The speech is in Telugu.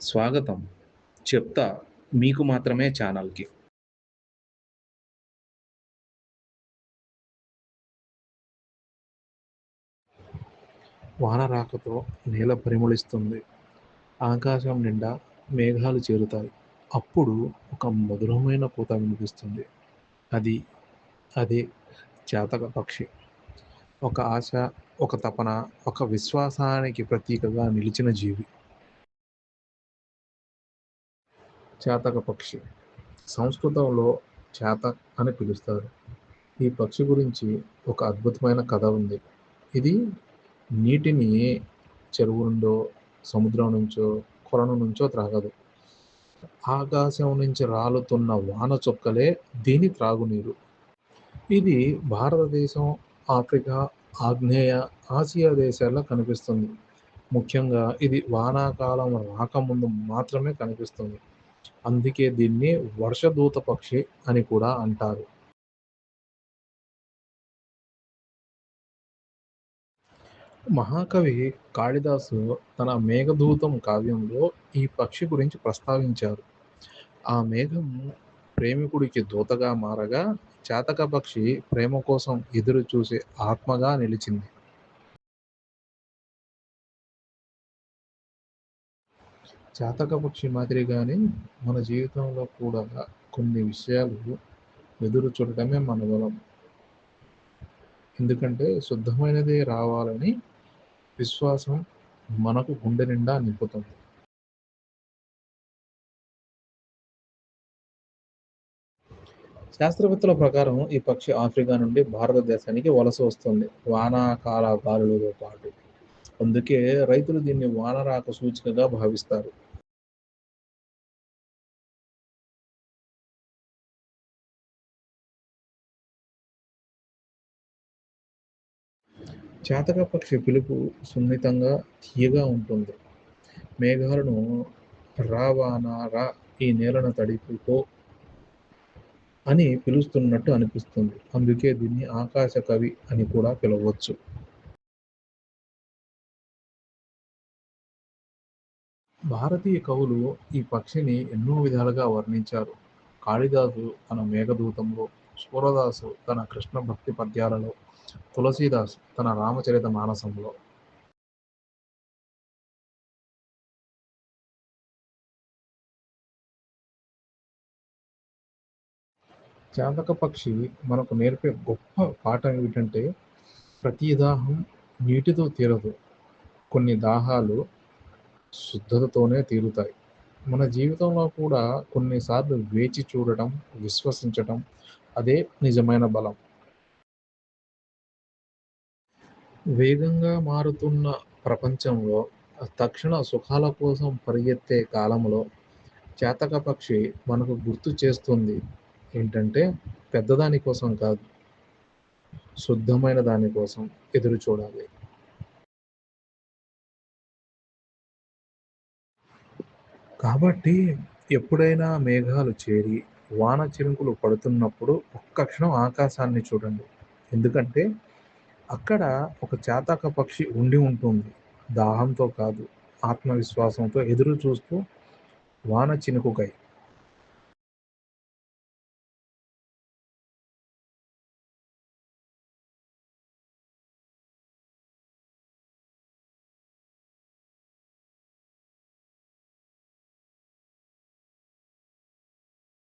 స్వాగతం. చెప్తా మీకు మాత్రమే ఛానల్‌కి. వాన రాకతో నేల పరిమళిస్తుంది. ఆకాశం నిండా మేఘాలు చేరుతాయి. అప్పుడు ఒక మధురమైన కూత వినిపిస్తుంది. అది అదే జాతక పక్షి. ఒక ఆశ, ఒక తపన, ఒక విశ్వాసానికి ప్రతీకగా నిలిచిన జీవి. చేతక పక్షి. సంస్కృతంలో చేత అని పిలుస్తారు. ఈ పక్షి గురించి ఒక అద్భుతమైన కథ ఉంది. ఇది నీటిని చెరువు నుండో, సముద్రం నుంచో, కొలను నుంచో త్రాగదు. ఆకాశం నుంచి రాలుతున్న వాన చుక్కలే దీని త్రాగునీరు. ఇది భారతదేశం, ఆఫ్రికా, ఆగ్నేయ ఆసియా దేశాల్లో కనిపిస్తుంది. ముఖ్యంగా ఇది వానాకాలం రాకముందు మాత్రమే కనిపిస్తుంది. అందుకే దీన్ని వర్షదూత పక్షి అని కూడా అంటారు. మహాకవి కాళిదాసు తన మేఘదూతం కావ్యంలో ఈ పక్షి గురించి ప్రస్తావించారు. ఆ మేఘం ప్రేమికుడికి దూతగా మారగా, చాతక పక్షి ప్రేమ కోసం ఎదురు చూసే ఆత్మగా నిలిచింది. చాతక పక్షి మాదిరిగానే మన జీవితంలో కూడా కొన్ని విషయాలు ఎదురు చూడటమే మన బలం. ఎందుకంటే శుద్ధమైనదే రావాలని విశ్వాసం మనకు గుండె నిండా నింపుతుంది. శాస్త్రవేత్తల ప్రకారం ఈ పక్షి ఆఫ్రికా నుండి భారతదేశానికి వలస వస్తుంది. వానాకాల గాలులతో పాటు. అందుకే రైతులు దీన్ని వానరాక సూచికగా భావిస్తారు. చాతక పక్షి పిలుపు సున్నితంగా, తీయగా ఉంటుంది. మేఘాలను రా రా ఈ నేలను తడిపిపో అని పిలుస్తున్నట్టు అనిపిస్తుంది. అందుకే దీన్ని ఆకాశ కవి అని కూడా పిలవచ్చు భారతీయ కవులు ఈ పక్షిని ఎన్నో విధాలుగా వర్ణించారు. కాళిదాసు తన మేఘదూతంలో, సూరదాసు తన కృష్ణ భక్తి పద్యాలలో, తులసీదాస్ తన రామచరిత మానసంలో. చాతక పక్షి మనకు నేర్పే గొప్ప పాఠం ఏమిటంటే ప్రతి దాహం నీటితో తీరదు. కొన్ని దాహాలు శుద్ధతతోనే తీరుతాయి. మన జీవితంలో కూడా కొన్నిసార్లు వేచి చూడటం, విశ్వసించటం అదే నిజమైన బలం. వేగంగా మారుతున్న ప్రపంచంలో తక్షణ సుఖాల కోసం పరిగెత్తే కాలంలో చేతక పక్షి మనకు గుర్తు చేస్తుంది ఏంటంటే పెద్దదాని కోసం కాదు. శుద్ధమైన దాని కోసం ఎదురు చూడాలి. కాబట్టి ఎప్పుడైనా మేఘాలు చేరి, వాన చినుకులు పడుతున్నప్పుడు ఒక్క క్షణం ఆకాశాన్ని చూడండి. ఎందుకంటే అక్కడ ఒక చేతక పక్షి ఉండి ఉంటుంది. దాహంతో కాదు, ఆత్మవిశ్వాసంతో ఎదురు చూస్తూ వాన చినుకుకై.